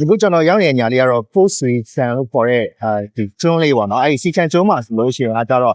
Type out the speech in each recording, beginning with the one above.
ဒီခုကျွန်တော်ရောက်နေတဲ့ညာလေးကတော့ post sweet san လို့ခေါ်တဲ့အဲဒီကျွန်းလေးပေါ့နော်အဲဒီစီချန်ကျွန်းမှာဆိုလို့ရှိရင်အဲကြတော့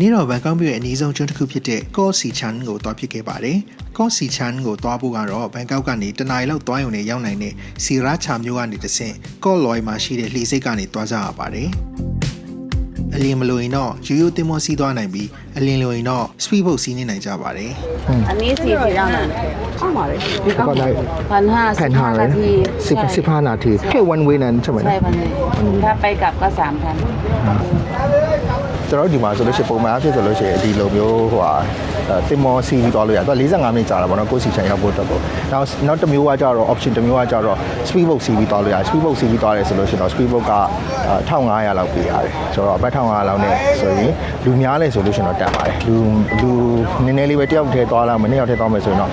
နေ့တော့ဘန်ကောက်မြို့ရဲ့အနည်းဆုံးကျွန်းတစ်ခုဖြစ်တဲ့ကော့စီချန်ကိုတွားဖြစ်ခဲ့ပါတယ်။ကော့စီချန်ကိုတွားဖို့ကတော့ဘန်ကောက်ကနေတနင်္လာလောက်တွားရုံနဲ့ရောက်နိုင်တဲ့စီရာချာမြို့ကနေတဆင့်ကော့လွိုင်မှာရှိတဲ့လှေစိတ်ကနေတွားကြရပါတယ်။အလင်းမလို့ရင်တော့ရိုးရိုးတင်မောစီးသွားနိုင်ပြီးအလင်းလို့ရင်တော့ speed boat စီးနေနိုင်ကြပါတယ်။ อันนี้สี่สิบแล้วนะเข้ามาเลย ก็ได้ พันห้า แผ่นหาเล นาย ที สิบ ใช่ สิบห้านาทีแค่วันเวนั้นใช่ไหม ใช่พันหนึ่งถ้าไปกลับก็สามพัน ကျွန်တော်တို့ဒီမှာဆိုလို့ရှိရင်ပုံမှန်အဖြစ်ဆိုလို့ရှိရင်ဒီလိုမျိုးဟိုဟာတင်မောစီပြီးသွားလို့ရတော့45မိနစ်ကြာတာပေါ့နော်ကိုယ်စီချန်ရောက်ဖို့အတွက်ကိုနောက်နောက်တစ်မျိုးကကြတော့ option တစ်မျိုးကကြတော့ speed boat စီးပြီးသွားလို့ရတယ် speed boat စီးပြီးသွားတယ်ဆိုလို့ရှိရင်တော့ speed boat က1500လောက်ပေးရတယ်ဆိုတော့အပတ်1500လောက်နဲ့ဆိုရင်လူများလဲဆိုလို့ရှိရင်တော့တက်ပါတယ်လူလူနည်းနည်းလေးပဲတယောက်တည်းသွားလာမနေ့ရောက်တည်းသွားမယ်ဆိုရင်တော့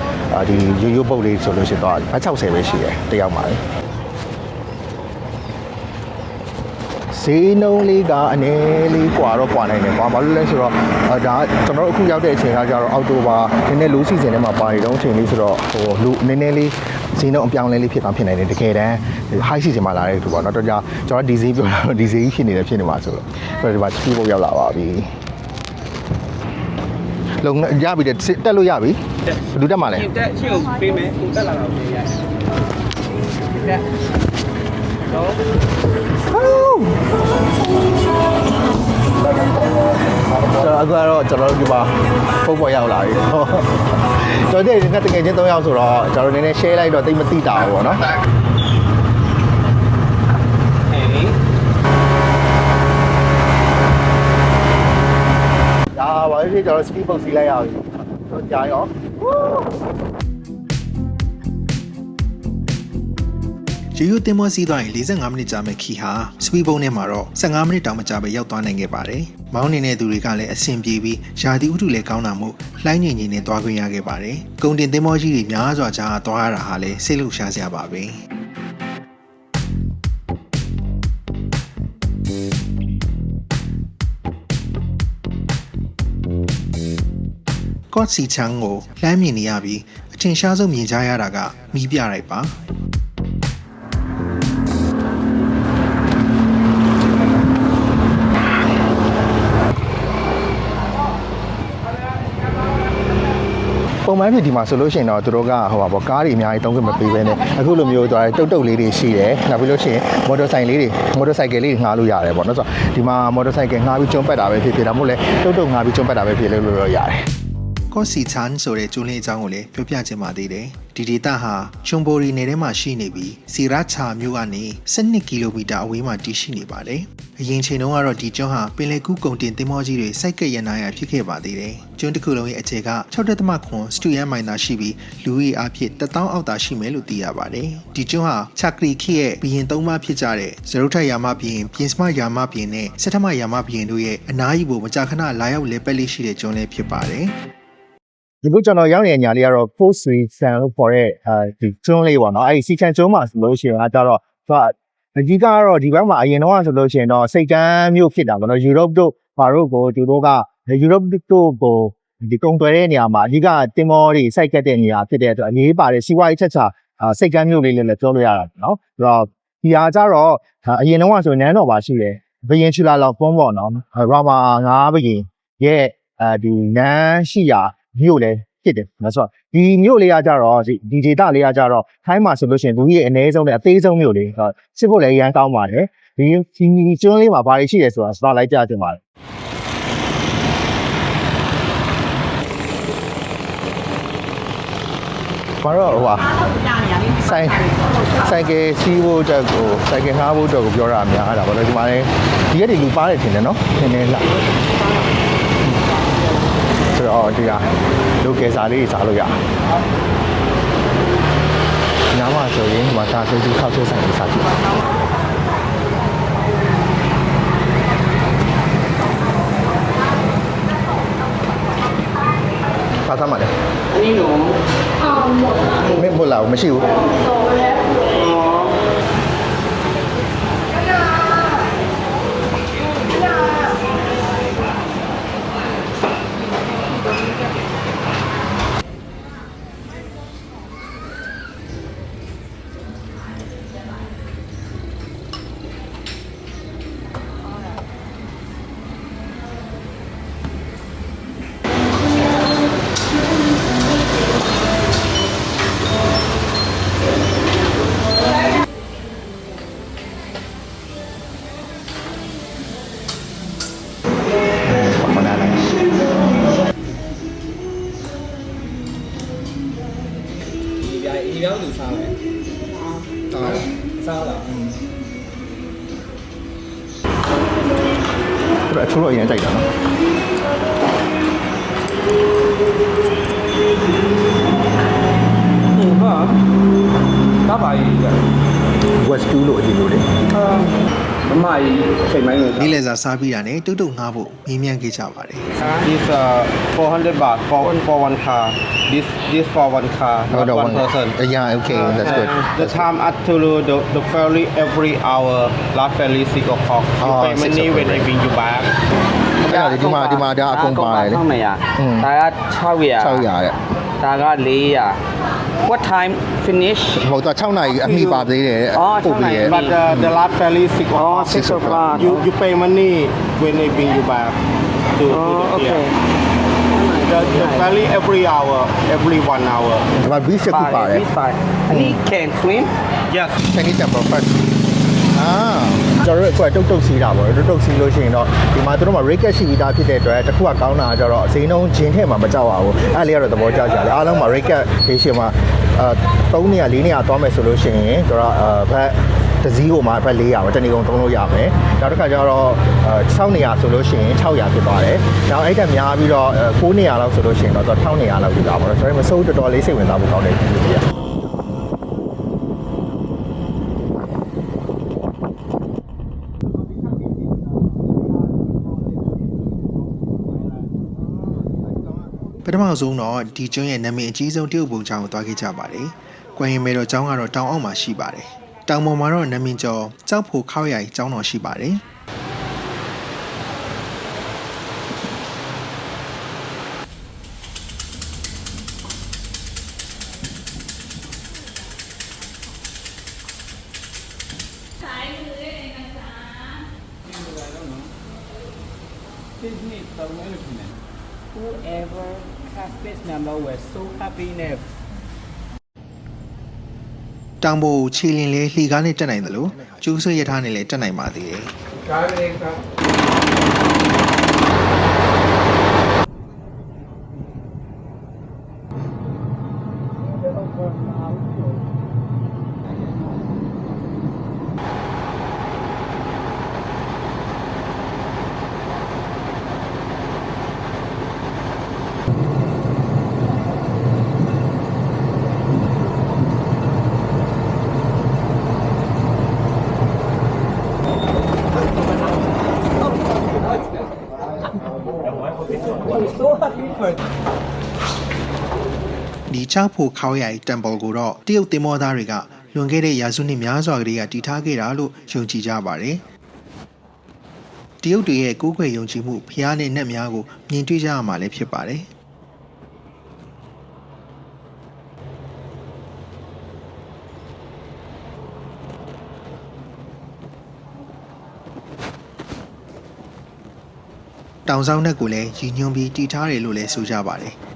ဒီရိုးရိုးပုတ်လေးဆိုလို့ရှိရင်တော့အ60ပဲရှိတယ်တယောက်ပါလေ ဈေးနှုန်းလေးကအနည်းလေးကွာတော့ကွာနိုင်တယ်ကွာဘာလို့လဲဆိုတော့ဒါကျွန်တော်တို့အခုရောက်တဲ့အချိန်ကကြတော့အောက်တိုဘာနည်းနည်းလိုးစီစဉ်ထဲမှာပါနေတော့အချိန်လေးဆိုတော့ဟိုလူနည်းနည်းလေးဈေးနှုန်းအပြောင်းလဲလေးဖြစ်ကောင်းဖြစ်နိုင်တယ်တကယ်တမ်း high season မှာလာတဲ့သူပေါ့နော်တော်ကြကျွန်တော်ဒီဈေးပြောတာဒီဈေးဖြစ်နေတယ်ဖြစ်နေမှာဆိုတော့ဆိုတော့ဒီမှာချီးဖို့ရောက်လာပါပြီလုံရပြီတက်လို့ရပြီဘယ်သူတက်မှာလဲတက်ချီကိုပေးမယ်ကိုတက်လာတော့ပေးရတယ်တက်တော့ ကျွန်တော်အခုကတော့ကျွန်တော်တို့ဒီမှာပုံပေါ်ရောက်လာပြီကျွန်တော်တို့ဒီနေ့တကယ်ချင်း၃ယောက်ဆိုတော့ကျွန်တော်တို့နည်းနည်း share လိုက်တော့တိတ်မသိတာဘူးပေါ့နော်ဟေးဒါပါပြီကျွန်တော် speed boat စီးလိုက်ရပြီဆိုတော့ကြာရော ရိုးရိုးတင်မောစီးသွားရင်45မိနစ်ကြာမဲ့ခီဟာစပီးဘုံထဲမှာတော့15မိနစ်တောင်မကြာပဲရောက်သွားနိုင်ခဲ့ပါတယ်။မောင်းနေတဲ့သူတွေကလည်းအဆင်ပြေပြီးယာတီဥတုလည်းကောင်းတာမို့လှိုင်းငင်ငင်နဲ့သွားခွင့်ရခဲ့ပါတယ်။ကုန်တင်တင်မောကြီးတွေများစွာကြာသွားရတာဟာလည်းစိတ်လှုပ်ရှားစရာပါပဲ။ကော့စီချန်ကိုလှမ်းမြင်နေရပြီးအထင်ရှားဆုံးမြင်ကြရတာကမီးပြလိုက်ပါ ပုံမှန်ဖြစ်ဒီမှာဆိုလို့ရှိရင်တော့သူတို့ကဟိုပါပေါ့ကားတွေအများကြီးတုံးခွင့်မပေးဘဲနဲ့အခုလိုမျိုးသွားတုတ်တုတ်လေးတွေရှိတယ်နောက်ပြီးလို့ရှိရင်မော်တော်ဆိုင်လေးတွေမော်တော်ဆိုင်ကယ်လေးတွေငှားလို့ရတယ်ပေါ့နော်ဆိုတော့ဒီမှာမော်တော်ဆိုင်ကယ်ငှားပြီးကျွန်းပတ်တာပဲဖြစ်ဖြစ်ဒါမှမဟုတ်လဲတုတ်တုတ်ငှားပြီးကျွန်းပတ်တာပဲဖြစ်လို့လို့ရတယ်ကော့စီချန်ဆိုတဲ့ကျွန်းလေးအကြောင်းကိုလည်းပြောပြချင်ပါသေးတယ်။ ဒီဒေသဟာချွန်ဘိုရီနယ်ထဲမှာရှိနေပြီးစီရာချာမြို့ကနေ12ကီလိုမီတာအဝေးမှာတည်ရှိနေပါတယ်။အရင်ချိန်တုန်းကတော့ဒီကျွန်းဟာပင်လယ်ကူးကုန်တင်သင်္ဘောကြီးတွေစိုက်ကပ်ရန်နာရဖြစ်ခဲ့ပါသေးတယ်။ကျွန်းတစ်ခုလုံးရဲ့အခြေက6.9စတူယန်မိုင်သာရှိပြီးလူဦးရေအဖြစ်1000အောက်သာရှိမယ်လို့သိရပါတယ်။ဒီကျွန်းဟာချာကရီခိရဲ့ဘီရင်သုံးပါးဖြစ်ကြတဲ့ဇရုထယာမဘီရင်ပြင်စမယာမဘီရင်နဲ့စက်ထမယာမဘီရင်တို့ရဲ့အနားယူဖို့မကြာခဏလာရောက်လဲပက်လေးရှိတဲ့ကျွန်းလေးဖြစ်ပါတယ်။ ဒီခုကျွန်တော်ရောက်နေတဲ့ညာလေးကတော့ post sweet san လို့ခေါ်တဲ့အဲဒီကျွန်းလေးပေါ့နော်အဲဒီစီချန်ကျွန်းမှာဆိုလို့ရှိရင်အဲကြတော့သူကအကြီးကတော့ဒီဘက်မှာအရင်တော့ဆိုလို့ရှိရင်တော့စိတ်ကမ်းမြို့ဖြစ်တာပေါ့နော်ယူရိုပတို့ဘာတို့ကိုသူတို့ကယူရိုပတို့ကိုဒီကုံတွယ်တဲ့နေရာမှာအကြီးကတင်မောတွေစိုက်ကတ်တဲ့နေရာဖြစ်တဲ့အတွက်အရေးပါတယ်စီးပွားရေးချက်ချာစိတ်ကမ်းမြို့လေးလည်းလည်းပြောလို့ရတာနော်ဆိုတော့ဒီဟာကြတော့အရင်တော့ဆိုနန်းတော်ပါရှိတယ်ဘယင်ချူလာလောက်ဖုံးပေါ့နော်ရာမာငါးဘယင်ရဲ့အဲဒီနန်းရှိရာ မြို့လည်းဖြစ်တယ်။ဒါဆိုတော့ဒီမြို့လေးကကြတော့ဒီဒီဒေသလေးကကြတော့ထိုင်းမှာဆိုလို့ရှိရင်လူကြီးရဲ့အနည်းဆုံးနဲ့အသေးဆုံးမြို့လေး။စစ်ဖို့လည်းအရန်ကောင်းပါတယ်ဒီဒီကျွန်းလေးမှာဘာတွေရှိရဲဆိုတာစတာလိုက်ကြကြပါလားဘာတော့ဟိုဟာဆိုင်ဆိုင်ကယ်စီးဖို့တက်ကိုဆိုင်ကယ်ငှားဖို့တက်ကိုပြောတာများတာဘာလို့ဒီမှာလဲဒီရက်တွေလူပါတယ်ထင်တယ်နော်ထင်တယ်လား ဆိုတော့ဒီဟာလူကယ်စာလေးစားလို့ရညာမှာဆိုရင်ဒီမှာသာဆိုသူခောက်ဆွဲဆိုင်လေးစားကြည့်ပါသားမှာလေအနည်းလုံးမင်းမလာဘူးမရှိဘူးပါမ ချိုးတော့အရင်ကြိုက်တာနော်ဟုတ်ပါဒါပါကြီးက West 2လို့အရင်လို့လေ မမကြီးချိန်မိုင်းလို့ နေ့လည်စာစားပြီးတာနဲ့တုတ်တုတ်ငှားဖို့မေးမြန်းခဲ့ကြပါတယ် This uh 400 baht for for one car. This this for one car, not no, one person. Uh, yeah, okay, that's good. And The That's time at Tulu, the, the ferry every hour. Last ferry six o'clock. You Oh, pay six money when o'clock. I bring you back. အဲ့ဒါလေဒီမှာဒီမှာဒါအကုန်ပါတယ်လေ ဒါက600 อืม ဒါက600 600တဲ့ ဒါက400 what time finish ဟိုတော့6နာရီအမိပါသေးတယ် အော် ပို့ပေးရဲ့ 6နာရီ But uh, the last ferry six o'clock. Oh, six o'clock. You you pay money when I bring you back. To, to oh the, okay yeah. The, the ferry every hour, every one hour. ဒီမှာ beach တစ်ခုပါတယ် this side အနည်း can swim Yes. Chinese temple first အာ ကျွန်တော်တို့အခုကတုတ်တုတ်စီးတာပေါ့တုတ်တုတ်စီးလို့ရှိရင်တော့ဒီမှာတို့မှာ racket ရှိပြီးသားဖြစ်တဲ့အတွက်တစ်ခုကကောင်းတာကကျတော့အစိမ်းလုံးဂျင်းထဲမှာမကြောက်ပါဘူးအဲ့လေးကတော့သဘောကျကြတယ်အားလုံးမှာ racket ဒီရှင်မှာအဲ3နေရာ4နေရာသွားမယ်ဆိုလို့ရှိရင်တို့ကအဲဘက်တစ်စီးကိုမှဘက်400ပဲတနေ့ကုန်သုံးလို့ရမယ်နောက်တစ်ခါကျတော့အဲ6နေရာဆိုလို့ရှိရင်600ဖြစ်သွားတယ်နောက်အဲ့တက်များပြီးတော့9နေရာလောက်ဆိုလို့ရှိရင်တော့1200လောက်ဖြစ်သွားပါတော့ဆိုတော့မစိုးတော်တော်လေးစိတ်ဝင်စားဖို့ကောင်းတယ်ဒီလိုပြ ထမဆုံးတော့ဒီကျွန်းရဲ့နာမည်အကြီးဆုံးတရုတ်ပုံချောင်းကိုသွားခဲ့ကြပါတယ်။ကွမ်ရင်မဲတော်ကျောင်းကတော့တောင်အောက်မှာရှိပါတယ်။တောင်ပေါ်မှာတော့နာမည်ကျော်ကြောက်ဖို့ခောက်ရိုင်ကျောင်းတော်ရှိပါတယ်။ တောင်ပေါ်ကိုခြေလင်လေးလှီကားနဲ့တက်နိုင်တယ်လို့ကျိုးဆွေရထားနဲ့လည်းတက်နိုင်ပါသေးတယ် ချောက်ဖို့ခောက်ရိုင် temple ကိုတော့တရုတ်သင်္ဘောသားတွေကလွန်ခဲ့တဲ့ရာစုနှစ်များစွာကတည်းကတည်ထားခဲ့တာလို့ယုံကြည်ကြပါတယ်။တရုတ်တွေရဲ့ကိုးကွယ်ယုံကြည်မှုဖျားနဲ့နတ်များကိုမြင်တွေ့ကြရမှာလည်းဖြစ်ပါတယ်။။တောင်ဆောင်နဲ့ကိုလည်းရည်ညွှန်းပြီးတည်ထားတယ်လို့လည်းဆိုကြပါတယ်။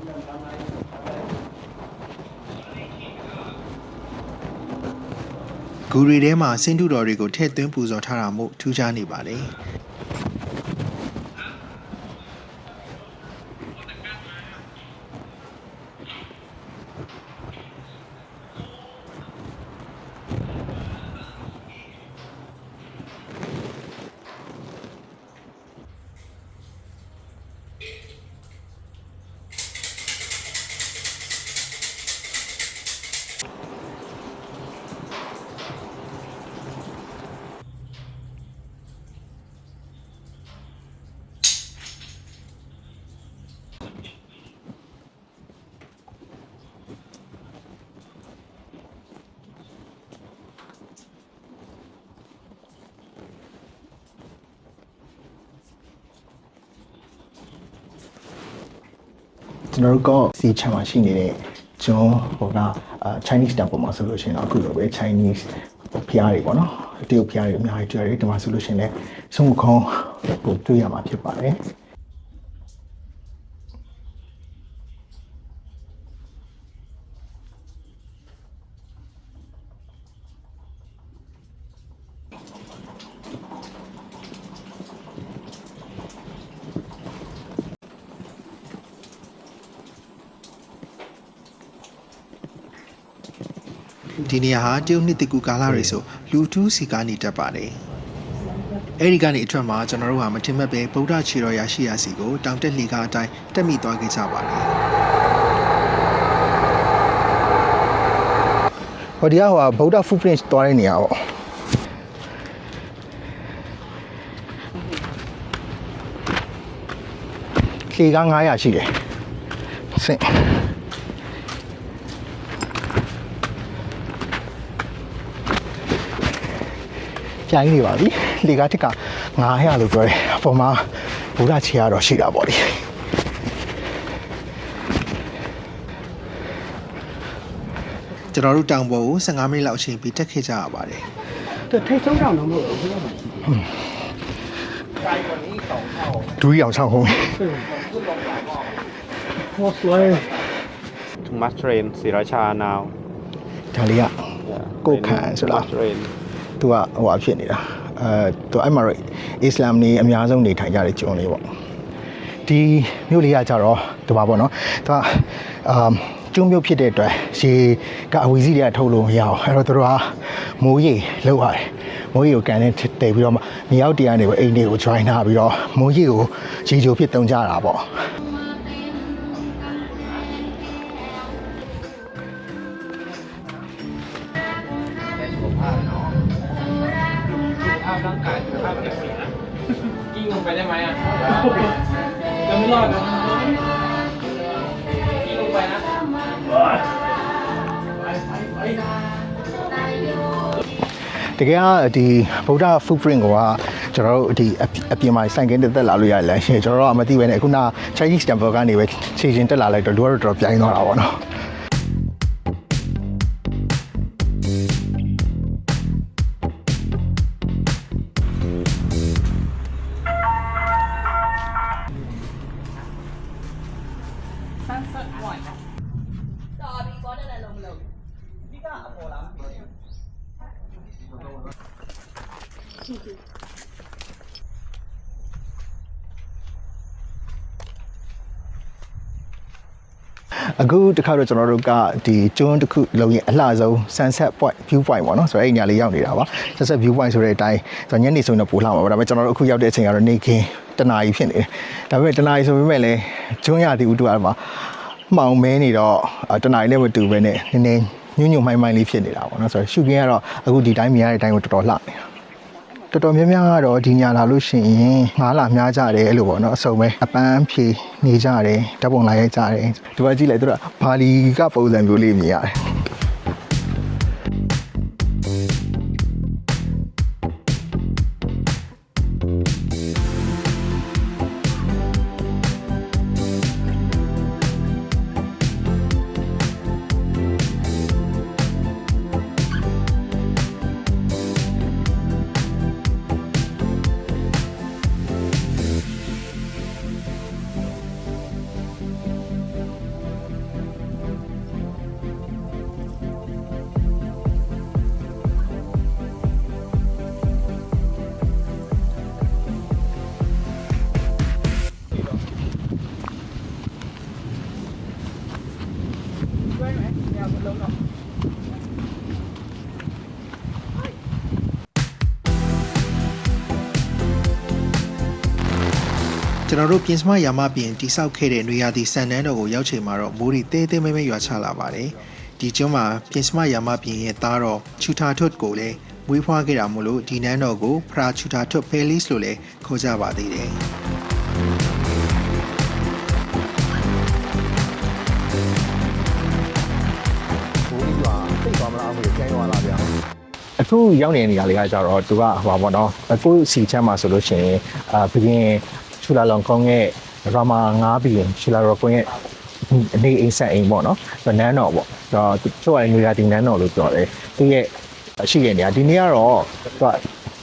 ဂူရီထဲမှာစင်တူတော်တွေကိုထည့်သွင်းပူဇော်ထားတာမို့ထူးခြားနေပါတယ်။ ကျွန်တော်တို့ကစီချမ်းမှာရှိနေတဲ့ကျွန်တော်ဟိုကအာ Chinese temple မှာဆိုလို့ရှိရင်တော့အခုလိုပဲ Chinese ဖျားတွေပေါ့နော်တရုတ်ဖျားတွေအများကြီးတွေ့ရတယ်ဒီမှာဆိုလို့ရှိရင်လည်းဆုံးမခေါင်းကိုတွေ့ရမှာဖြစ်ပါတယ် ဒီနေရာဟာတရုတ်နှစ်တကူကာလတွေဆိုလူထူးစီကနေတက်ပါတယ်အဲ့ဒီကနေအထွက်မှာကျွန်တော်တို့ဟာမထင်မှတ်ပဲဗုဒ္ဓခြေတော်ရရှိရာစီကိုတောင်တက်လှေကားအတိုင်းတက်မိသွားခဲ့ကြပါတယ်ဟိုဒီကဟိုဗုဒ္ဓ footprint သွားတဲ့နေရာပေါ့လေက900ရှိတယ်စင် ပြိုင်နေပါပြီလေကားတစ်က900လို့ပြောတယ်အပေါ်မှာဘူရာချေရတော့ရှိတာပေါ့လေကျွန်တော်တို့တောင်ပေါ်ကို15မိနစ်လောက်အချိန်ပြီးတက်ခဲ့ကြရပါတယ်ထိတ်ဆုံးတောင်တော့မဟုတ်ဘူးဟုတ်ပါဘူးဒူးအောင်ဆောင်ဟုံး What's like too much rain Siracha now ဒါလေးက Yeah. ကိုယ်ခံဆိုလား Too much rain. သူကဟိုဟာဖြစ်နေတာအဲသူအဲ့မှာတော့အစ္စလာမ်နေအများဆုံးနေထိုင်ကြတဲ့ကျွန်းလေးပေါ့ဒီမြို့လေးကကြတော့ဒီပါပေါ့နော်သူကအာကျွန်းမြို့ဖြစ်တဲ့အတွက်ရေကအဝီစီတွေကထုတ်လို့မရအောင်အဲ့တော့သူတို့ကမိုးရေလောက်ရတယ်မိုးရေကိုကန်နဲ့တည်ပြီးတော့မှမြေအောက်တရားနေပဲအိမ်တွေကို join ထားပြီးတော့မိုးရေကိုရေချိုဖြစ်တုံကြတာပေါ့ တကယ်ကဒီဗုဒ္ဓ footprint ကကျွန်တော်တို့ဒီအပအပြင်မှာစိုင်ကင်းတက်လာလို့ရလမ်းရှင်ကျွန်တော်တို့ကမသိဘဲနဲ့အခုန Chinese temple ကနေပဲခြေချင်းတက်လာလိုက်တော့လူကတော့တော်တော်ပြိုင်းသွားတာပေါ့နော် အခုတခါတော့ကျွန်တော်တို့ကဒီကျွန်းတစ်ခုလုံးရဲ့အလှဆုံး sunset point view point ပေါ့နော်ဆိုတော့အဲ့ဒီနေရာလေးရောက်နေတာပါ sunset view point ဆိုတဲ့အတိုင်းဆိုတော့ညနေဆိုရင်တော့ပိုလှမှာပါဒါပေမဲ့ကျွန်တော်တို့အခုရောက်တဲ့အချိန်ကတော့နေခင်းတနာရီဖြစ်နေတယ်ဒါပေမဲ့တနာရီဆိုပေမဲ့လည်းကျွန်းရတီဦးတူအားမှာမှောင်မဲနေတော့အာတနာရီနဲ့မတူဘဲနဲ့နည်းနည်းညွညွမိုင်းမိုင်းလေးဖြစ်နေတာပေါ့နော်ဆိုတော့ရှုခင်းကတော့အခုဒီတိုင်းမြင်ရတဲ့အတိုင်းကိုတော်တော်လှနေတာ တော်တော်များများကတော့ဒီညာလာလို့ရှိရင်ငားလာများကြတယ်အဲ့လိုပေါ့နော်အစုံပဲအပန်းဖြေနေကြတယ်ဓာတ်ပုံလာရိုက်ကြတယ်ဒီမှာကြည့်လိုက်သူကဘာလီကပုံစံမျိုးလေးမြင်ရတယ် လုံးတော့ကျွန်တော်တို့ပြင်စမယာမပြင်တိဆောက်ခဲ့တဲ့နေရာဒီစံတန်းတော်ကိုရောက်ချိန်မှာတော့မိုးရီသေးသေးမဲမဲရွာချလာပါတယ်။ဒီကျွန်းမှာပြင်စမယာမပြင်ရဲ့သားတော်ချူထာထွတ်ကိုလည်းမွေးဖွားခဲ့တာမို့လို့ဒီနန်းတော်ကိုဖရာချူထာထွတ်ဖဲလီစ်လို့လည်းခေါ်ကြပါသေးတယ်။ အခုရောက်နေတဲ့နေရာလေးကကြတော့သူကဟိုပါပေါ့နော်အခုစီချမ်းမှာဆိုလို့ရှိရင်အာဘီရင်ချူလာလောင်ကောင်းရဲ့ရာမာ9ဘီရင်ချူလာရောကွင်းရဲ့အနေအိမ်ဆက်အိမ်ပေါ့နော်ဆိုနန်းတော်ပေါ့တော့ချို့ကနေရာဒီနန်းတော်လို့ပြောတယ်သူရဲ့ရှိတဲ့နေရာဒီနေ့ကတော့သူက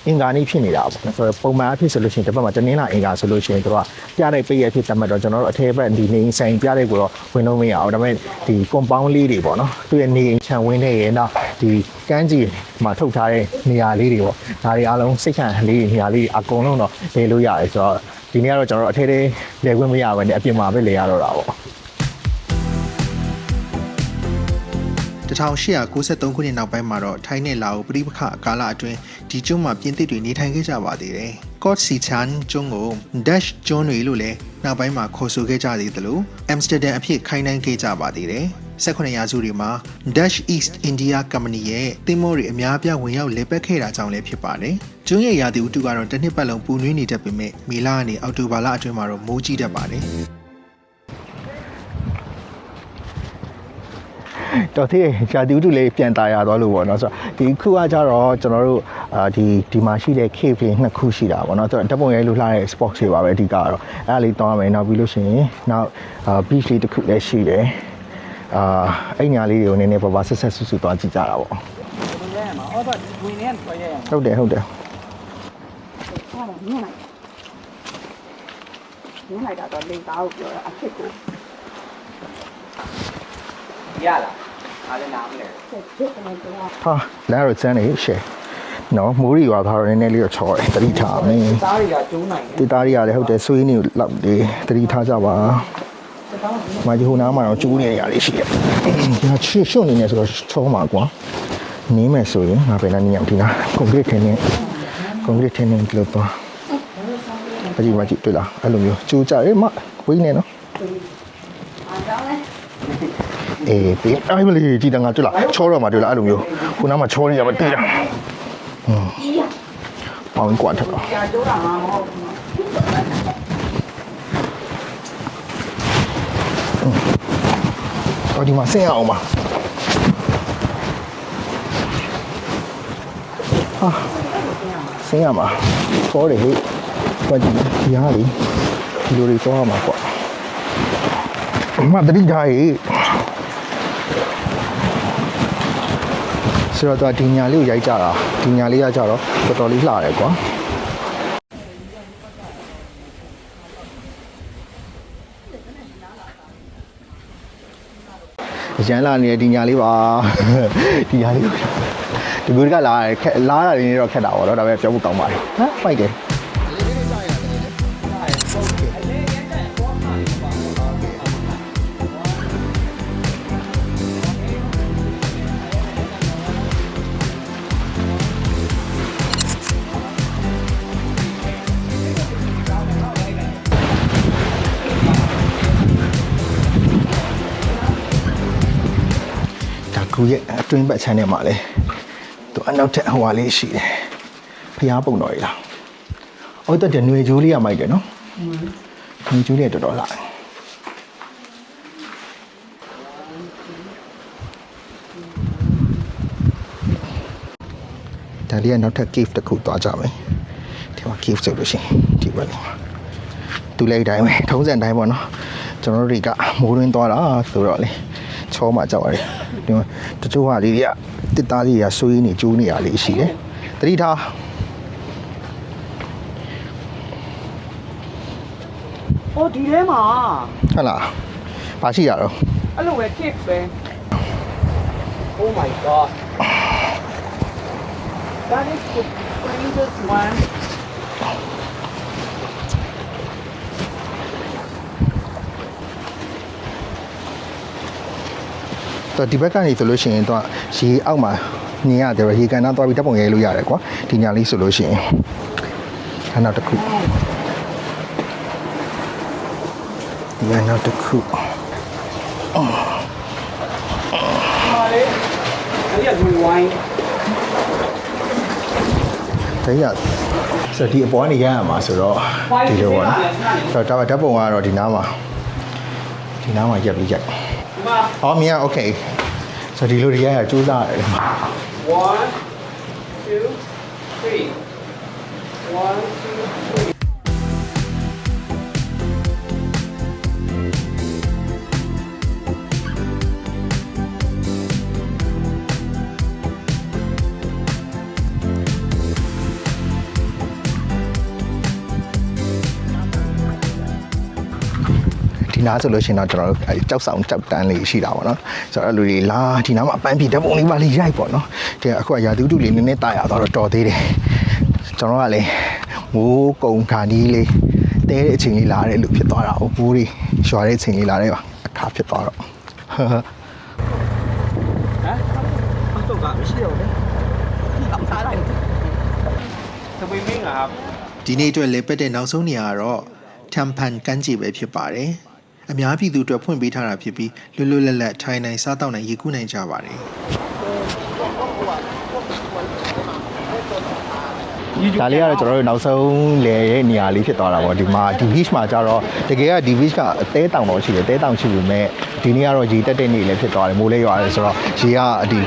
အင်္ဂါနေ့ဖြစ်နေတာပေါ့ဆိုတော့ပုံမှန်အဖြစ်ဆိုလို့ရှိရင်တစ်ပတ်မှာတနင်္လာအင်္ဂါဆိုလို့ရှိရင်သူကပြတဲ့ပိတ်ရဖြစ်တတ်မှတ်တော့ကျွန်တော်တို့အထက်ဘက်ဒီနေဆိုင်ပြတဲ့ကိုတော့ဝင်လို့မရအောင်ဒါပေမဲ့ဒီ compound လေးတွေပေါ့နော်သူရဲ့နေအိမ်ခြံဝင်းတဲ့ရဲ့နောက် ဒီကမ်းခြေမှာထုတ်ထားတဲ့နေရာလေးတွေပေါ့ဒါတွေအားလုံးစိတ်ခံလေးတွေနေရာလေးတွေအကုန်လုံးတော့လေလို့ရတယ်ဆိုတော့ဒီနေ့ကတော့ကျွန်တော်တို့အထက်လေးလေခွင့်မရဘဲနဲ့အပြင်မှာပဲလေရတော့တာပေါ့1893ခုနှစ်နောက်ပိုင်းမှာတော့ထိုင်းနဲ့လာအိုပြည်ပခကာလအတွင်းဒီကျွန်းမှာပြင်သစ်တွေနေထိုင်ခဲ့ကြပါသေးတယ်။ Kot Sichan ကျွန်းကို Dutch ကျွန်းတွေလို့လည်းနောက်ပိုင်းမှာခေါ်ဆိုခဲ့ကြသေးသလို Amsterdam အဖြစ်ခိုင်းနှိုင်းခဲ့ကြပါသေးတယ်။ 18ရာစုတွေမှာ Dutch East India Company ရဲ့သင်္ဘောတွေအများပြားဝင်ရောက်လည်ပတ်ခဲ့တာကြောင့်လည်းဖြစ်ပါတယ်။ကျွန်းရဲ့ရာသီဥတုကတော့တစ်နှစ်ပတ်လုံးပူနွေးနေတတ်ပေမဲ့မေလကနေအောက်တိုဘာလအတွင်းမှာတော့မိုးကြီးတတ်ပါတယ်။တော်သေးရာသီဥတုလေးပြန်တာရသွားလို့ပေါ့နော်ဆိုတော့ဒီခုကကြတော့ကျွန်တော်တို့အာဒီဒီမှာရှိတဲ့ cave တွေနှစ်ခုရှိတာပေါ့နော်ဆိုတော့ဓာတ်ပုံရိုက်လို့လှတဲ့ spot တွေပါပဲအဓိကတော့အဲ့ဒါလေးတောင်းရမယ်နောက်ပြီးလို့ရှိရင်နောက် beach လေးတစ်ခုလည်းရှိတယ်။ အာအဲ့ညာလေးတွေကိုနည်းနည်းပါပါဆက်ဆက်ဆူဆူသွားကြည့်ကြတာပေါ့ဝင်ရမှာအော်တော့ဝင်နေဆွဲရရဟုတ်တယ်ဟုတ်တယ်ဟုတ်တယ်ညှိလိုက်ညှိလိုက်တာတော့လိန်သားကိုပြောတာအဖြစ်ကိုရလားအားလည်းနားမလဲချက်ချက်နဲ့ပြောဟာလာရစမ်းနေရှယ်နော်မိုးရီရွာသားတော့နည်းနည်းလေးတော့ချောတယ်တတိထားမယ်သားတွေကကျုံးနိုင်တယ်တေးသားတွေကလည်းဟုတ်တယ်ဆွေးနေလောက်လေတတိထားကြပါ မကြီးဟိုနားမှာတော့ကျူးနေရလေးရှိတယ်ဒီကချွတ်ရှုံနေနေဆိုတော့ချောမှာကွာနင်းမယ်ဆိုရင်ငါပဲလည်းညောင်ဒီနာကွန်ကရစ်ထင်းနေကွန်ကရစ်ထင်းနေလို့တော့အကြီးမကြီးတွေ့လားအဲ့လိုမျိုးကျူးကြရဲမဝေးနေနော်အေးပြီးအိုင်မလေးကြည်တငါတွေ့လားချောတော့မှတွေ့လားအဲ့လိုမျိုးခုနားမှာချောနေရမတွေ့တာဟွန်းပေါင်းကွာတော့ကြာကျိုးတာမှမဟုတ်ဘူး။ အော်ဒီမှာဆင်းရအောင်ပါ။ဟာဆင်းရမှာ။ခေါ်တယ်ဟဲ့။ဘာကြည့်ဒီဟာလေဒီလိုတွေတော့မှာကွာ။အမတတိထားဟဲ့။ဆိုတော့ဒီညာလေးကိုရိုက်ကြတာဒီညာလေးကကြတော့တော်တော်လေးလှတယ်ကွာ ရန်လာနေတဲ့ဒီညာလေးပါဒီညာလေးကိုဒီကူကလာရတယ်ခက်လာတာလေးနေတော့ခက်တာပေါ့နော်ဒါပေမဲ့ပြောဖို့ကောင်းပါတယ်ဟမ်ဖိုက်တယ် ဒါကူရဲ့အတွင်းဘက်ချမ်းထဲမှာလေသူအနောက်ထက်ဟိုဟာလေးရှိတယ်ဖျားပုံတော်ကြီးလားအော်တက်တယ်ຫນွေကျိုးလေးကမိုက်တယ်နော်ຫນွေကျိုးလေးကတော်တော်လှတယ်ဒါလေးကနောက်ထပ် cave တစ်ခုသွားကြမယ်ဒီမှာ cave ဆိုလို့ရှိရင်ဒီဘက်လေးမှာသူလည်းဒီတိုင်းပဲထုံးစံတိုင်းပေါ့နော်ကျွန်တော်တို့တွေကမိုးရင်းသွားတာဆိုတော့လေချောမှကြောက်ရတယ်ဒီမှာ တချို့ဟာလေးတွေကတစ်သားလေးတွေကဆွေးနေကျိုးနေရလေးရှိတယ်တတိထား။အော်ဒီထဲမှာဟုတ်လားဘာရှိရတော့အဲ့လိုပဲ tip ပဲ Oh my god That is the strangest one တော့ဒီဘက်ကနေဆိုလို့ရှိရင်တော့ရေအောက်မှာမြင်ရတယ်ရေကန်သားသွားပြီးဓာတ်ပုံရိုက်လို့ရတယ်ကွာဒီညာလေးဆိုလို့ရှိရင်ခဏတစ်ခုဒီကနောက်တစ်ခုအဲ့ဒီကဒီဝိုင်းတရဆိုတော့ဒီအပေါ်ကနေရရမှာဆိုတော့ဒီလိုပေါ့နော်ဆိုတော့ဒါဓာတ်ပုံကတော့ဒီနားမှာဒီနားမှာရက်ပြီးရက်ဒီမှာ ဟောမြင်ရ okay ဆိုဒီလိုတွေရရစူးစမ်းရတယ်1 2 3 1 2 3 နားဆိုလို့ရှိရင်တော့ကျွန်တော်တို့အဲကြောက်ဆောင်ကြောက်တန်းလေးရှိတာပေါ့နော်ဆိုတော့လူတွေလာဒီနားမှာအပန်းဖြေဓာတ်ပုံလေးပါလေးရိုက်ပေါ့နော်ဒီအခုကရာသီဥတုလေးနည်းနည်းတာရတော့တော်သေးတယ်ကျွန်တော်ကလည်းမိုးကုံခါနီးလေးတဲတဲ့အချိန်လေးလာတဲ့လူဖြစ်သွားတာဟုတ်ဘူးတွေရွာတဲ့အချိန်လေးလာတဲ့ပါအခါဖြစ်သွားတော့ဟမ်တော့ကမရှိတော့ဘူး။ဒီကစားလိုက်။သမီးမင်းကဒီနေ့အတွက်လေပတ်တဲ့နောက်ဆုံးနေရာကတော့ထမ်ဖန်ကန်းကြီးပဲဖြစ်ပါတယ်။ အများပြည်သူအတွက်ဖွင့်ပေးထားတာဖြစ်ပြီးလွတ်လွတ်လပ်လပ်ထိုင်နိုင်စားတောက်နိုင်ရေကူးနိုင်ကြပါတယ် ဒါလေးကတော့ကျွန်တော်တို့နောက်ဆုံးလေရဲ့နေရာလေးဖြစ်သွားတာပေါ့ဒီမှာဒီ beach မှာကျတော့တကယ်ကဒီ beach ကအသေးတောင်တော့ရှိတယ်တဲတောင်ရှိပေမဲ့ဒီနေ့ကတော့ရေတက်တဲ့နေ့လည်းဖြစ်သွားတယ်မိုးလည်းရွာတယ်ဆိုတော့ရေကဒီ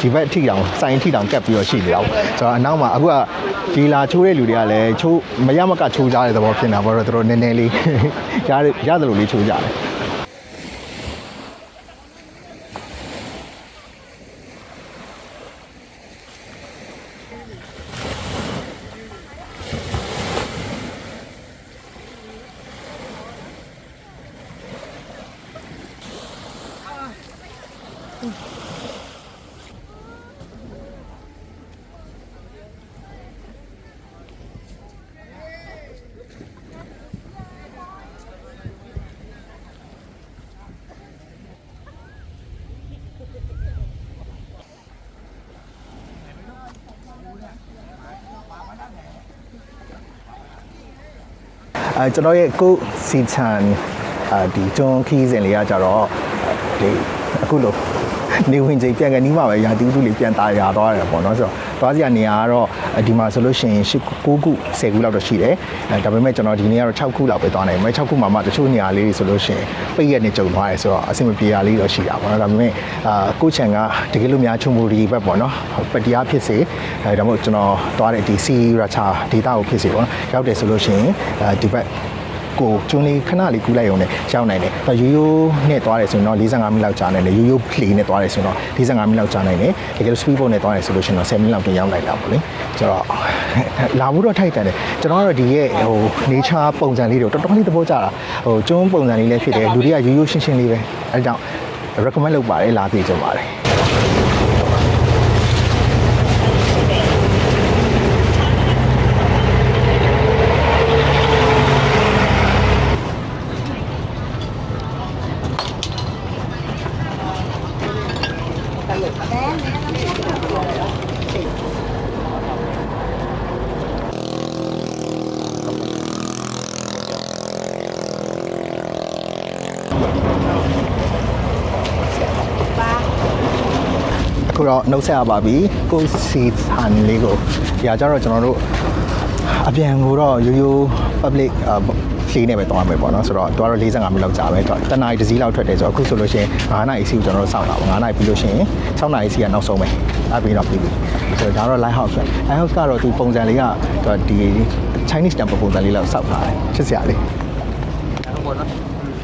ဒီဘက်ထိတောင်စိုင်းထိတောင်ကပ်ပြီးတော့ရှိနေတာပေါ့ဆိုတော့အနောက်မှာအခုကဒီလာချိုးတဲ့လူတွေကလည်းချိုးမရမကချိုးကြတဲ့သဘောဖြစ်နေတာပေါ့တော့သူတို့နည်းနည်းလေးရရတယ်လို့လေးချိုးကြတယ် အဲကျွန်တော်ရဲ့ကိုစီချန်အဲဒီကျွန်းခီးစဉ်လေးကကြတော့ဒီအခုလို့ နေဝင်ချိန်ပြန်ကနီးမှာပဲရာသီဥတုလေးပြန်ตายရသွားတယ်ပေါ့နော်ဆိုတော့သွားစီရနေရာကတော့ဒီမှာဆိုလို့ရှိရင်၈ခု9ခု10ခုလောက်တော့ရှိတယ်အဲဒါပေမဲ့ကျွန်တော်ဒီနေ့ကတော့6ခုလောက်ပဲသွားနိုင်မယ်6ခုမှာမှတချို့နေရာလေးတွေဆိုလို့ရှိရင်ပိတ်ရက်နေကြုံသွားတယ်ဆိုတော့အဆင်မပြေရလေးတော့ရှိတာပေါ့နော်ဒါပေမဲ့အာကိုချန်ကတကယ်လို့များချုံမူဒီဘက်ပေါ့နော်ပတရားဖြစ်စေအဲဒါမှမဟုတ်ကျွန်တော်သွားတဲ့ဒီစီရချာဒေတာကိုဖြစ်စေပေါ့နော်ရောက်တယ်ဆိုလို့ရှိရင်အဲဒီဘက် ကိုကျွန်းလေးခဏလေးကူးလိုက်ရုံနဲ့ရောက်နိုင်တယ်။ရိုးရိုးနဲ့သွားတယ်ဆိုရင်တော့45မိနစ်လောက်ကြာနိုင်တယ်။ရိုးရိုး play နဲ့သွားတယ်ဆိုရင်တော့45မိနစ်လောက်ကြာနိုင်တယ်။တကယ်လို့ speed boat နဲ့သွားတယ်ဆိုလို့ရှိရင်တော့10မိနစ်လောက်တရောက်နိုင်တာပေါ့လေ။ဆိုတော့လာမှုတော့ထိုက်တန်တယ်။ကျွန်တော်ကတော့ဒီရဲ့ဟို nature ပုံစံလေးတွေတော်တော်လေးသဘောကျတာ။ဟိုကျွန်းပုံစံလေးလည်းဖြစ်တယ်။လူတွေကရိုးရိုးရှင်းရှင်းလေးပဲ။အဲဒါကြောင့် recommend လုပ်ပါတယ်လာသိကြပါတယ်။ အခု တော့နှုတ်ဆက်ရပါပြီကိုစီဟန်လေးကိုဒီကကြတော့ကျွန်တော်တို့အပြန်ကိုတော့ရိုးရိုး public ဖြေးနေပဲသွားမယ်ပေါ့နော်ဆိုတော့သူကတော့45မိနစ်လောက်ကြာပဲသူကတနားရီတစ်စီးလောက်ထွက်တယ်ဆိုတော့အခုဆိုလို့ရှိရင်9နာရီစီကိုကျွန်တော်တို့စောင့်တာပေါ့9နာရီပြီးလို့ရှိရင်6နာရီစီကနောက်ဆုံးပဲအဲ့ပြီးတော့ပြီးပြီဆိုတော့ဒါတော့ light house ပဲ light house ကတော့သူပုံစံလေးကသူကဒီ Chinese temple ပုံစံလေးလောက်စောင့်ထားတယ်ချစ်စရာလေး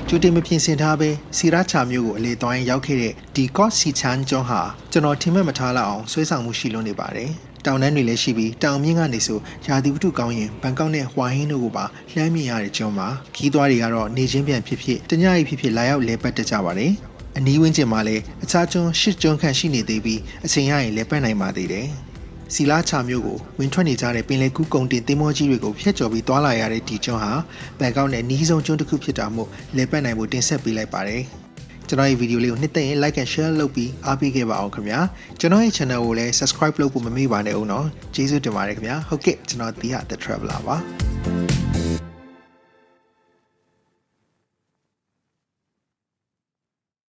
ကျူတင်မပြင်ဆင်ထားပဲစီရာချာမျိုးကိုအလေသွားရင်ရောက်ခဲ့တဲ့ဒီကော့စီချန်ကျွန်းဟာကျွန်တော်ထင်မှတ်မထားလောက်အောင်ဆွဲဆောင်မှုရှိလွန်းနေပါတယ်။တောင်တန်းတွေလည်းရှိပြီးတောင်မြင့်ကနေဆိုရာသီဥတုကောင်းရင်ဘန်ကောက်နဲ့ဟွာဟင်းတို့ကိုပါလှမ်းမြင်ရတဲ့ကျွန်းမှာခီးသွားတွေကတော့နေချင်းပြန်ဖြစ်ဖြစ်တညရီဖြစ်ဖြစ်လာရောက်လဲပတ်တတ်ကြပါတယ်။အနီးဝန်းကျင်မှာလည်းအခြားကျွန်းရှစ်ကျွန်းခန့်ရှိနေသေးပြီးအချိန်ရရင်လဲပတ်နိုင်ပါသေးတယ်။ စီလာချာမျိုးကိုဝင်ထွက်နေကြတဲ့ပင်လယ်ကူးကုန်တင်သင်္ဘောကြီးတွေကိုဖျက်ကျော်ပြီးသွားလာရတဲ့ဒီကျွန်းဟာဘန်ကောက်နဲ့နီးဆုံးကျွန်းတစ်ခုဖြစ်တာမို့လဲပတ်နိုင်ဖို့တင်ဆက်ပေးလိုက်ပါတယ်။ကျွန်တော်ရဲ့ဗီဒီယိုလေးကိုနှစ်သိမ့်ရင် like and share လုပ်ပြီးအားပေးခဲ့ပါအောင်ခင်ဗျာကျွန်တော်ရဲ့ channel ကိုလည်း subscribe လုပ်ဖို့မမေ့ပါနဲ့ဦးနော်ကျေးဇူးတင်ပါတယ်ခင်ဗျာဟုတ်ကဲ့ကျွန်တော်တီးရ The Traveler ပါ